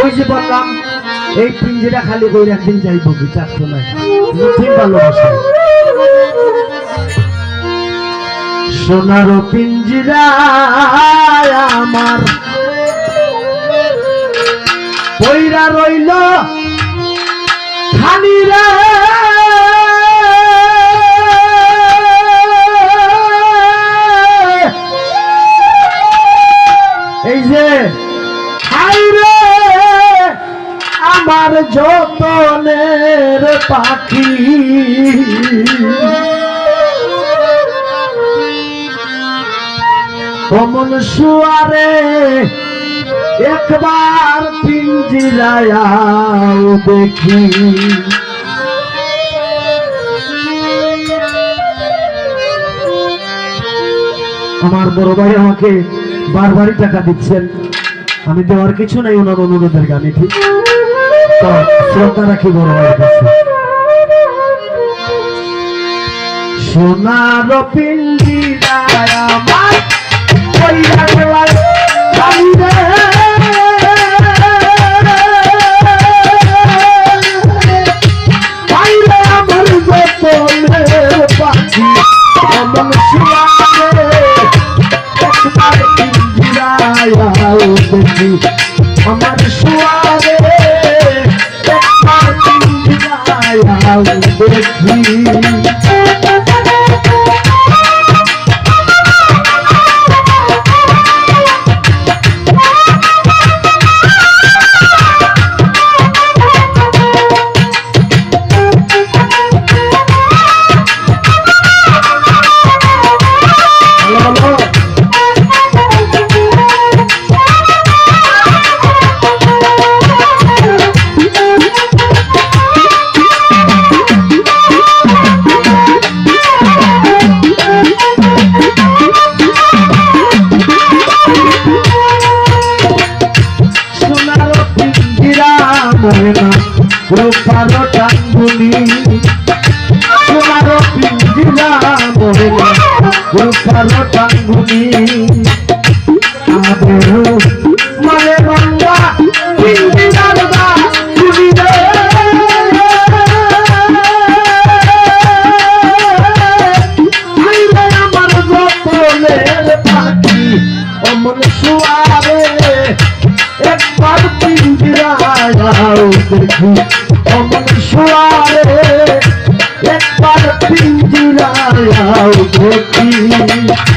ওই বললাম, এই পিঞ্জিরা খালি করে একদিন যাইব বিচার তো নাই। ঠিক ভালোবাসা। সোনার পিঞ্জিরা আমার। পইরা রইল খালি এই যে আমার যতনের পাখি। কমন শুয়ারে একবার পিঞ্জিরায় দেখি। আমার বড় ভাই আমাকে বারবারই টাকা দিচ্ছেন। আমি দেওয়ার কিছু নাই ওনার অনুরোধের গানে, ঠিক? তো শ্রদ্ধা রাখি বড় ভাইয়ের কাছে সোনার পিঞ্জিরায় আমার কইরা গেলাম কান্দে। বাইরে আমার যতনের পাখি, দেখি রূপার টাঙ্গুনি সোনার পিঞ্জিরা রূপার টাঙ্গুনি আদর মানে গঙ্গা পিঞ্জিরার বা তুমি রে আইলে আমার পাখি, অমন শুয়ারে পিঞ্জিরায় দেখি অমন শুয়ারে একবার পিঞ্জিরায় দেখি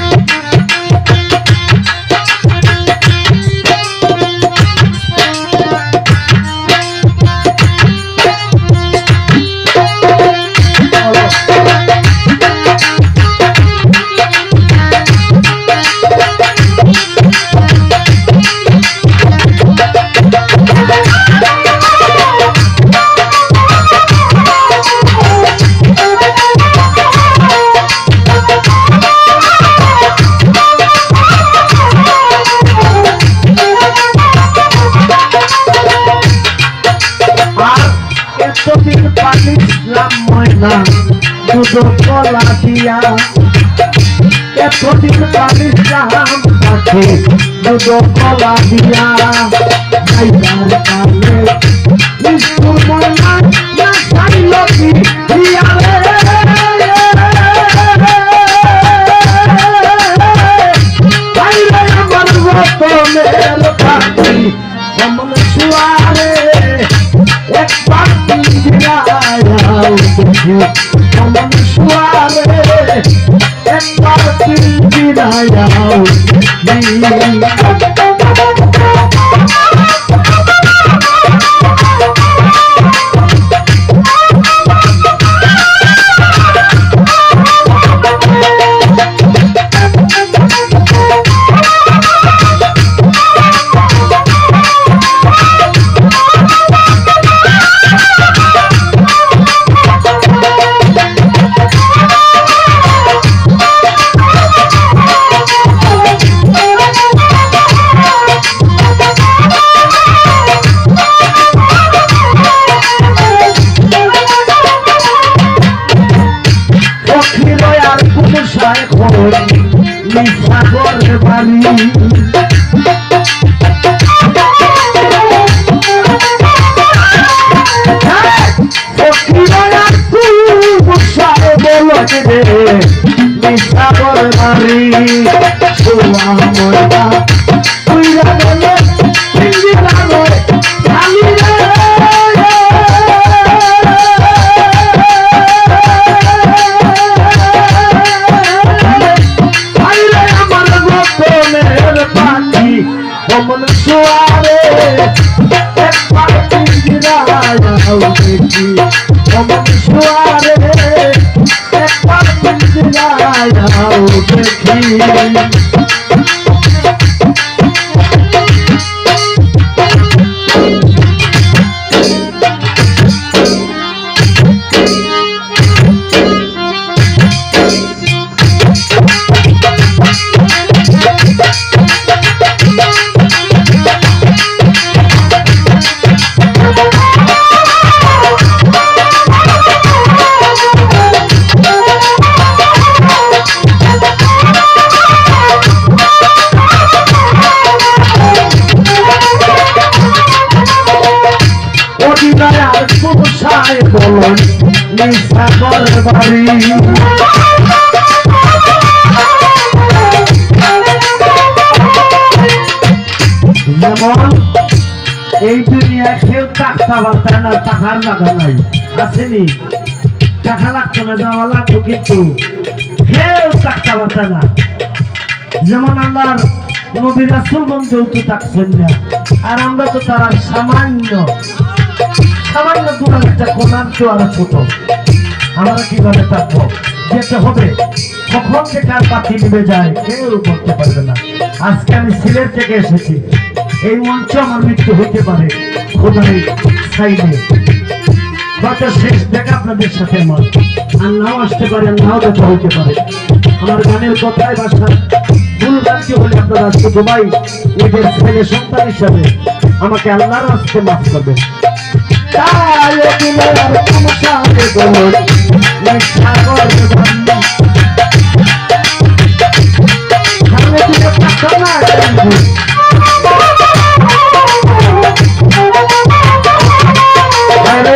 ময়না দুটো কলা দিয়া। এতদিন পালিছিলাম তাকে দুটো কলা দিয়া। যাইবার কালে নিষ্ঠুর ময়না দেখি অমন সাগর বাড়ি সাগর বাড়ি সোয়া মোরা তুই রাগলে তুই রাগলে খালি অমন সোয়ারে একবার পিঞ্জিরায় দেখি অমন সোয়ারে একবার পিঞ্জিরায় দেখি আর পুরুষায় বলন নিশাগর বাড়ি। যেমন এই দুনিয়া কেউ টাকা বার্তা না টাকার লাগা নাই আসেনি। টাকা লাগতো না, দেওয়া লাগতো কিন্তু কেউ টাকা বার্তা না। যেমন আমার নবী রাসুলগণ যৌতু থাকছেন না, আর আমরা তো তারা সামান্য সামান্য দু একটা কোনার চোয়ারা ছোট। আমরা কীভাবে থাকব? যেতে হবে। কখন যে কার পাখি নিবে যায়, কেউ বলতে পারবে না। আজকে আমি সিলেট থেকে এসেছি। এই মঞ্চ আমার মৃত্যু হতে পারে খোদাই সাইডে হয়তো শেষ, দেখা আপনাদের সাথে আমার। আর নাও আসতে পারে, আর নাও দেখা হইতে পারে। আমার গানের কথায় ভাষা ভুল গানটি হলে আপনারা শুধু ভাই, নিজের ছেলে, সন্তান হিসাবে আমাকে আল্লাহর আসতে মাফ করবেন। এগুলো আর তোমাকে বলুন মিথ্যা করবে বন্ধু। সামনে দিকে পাঠাও না, বন্ধু। আরে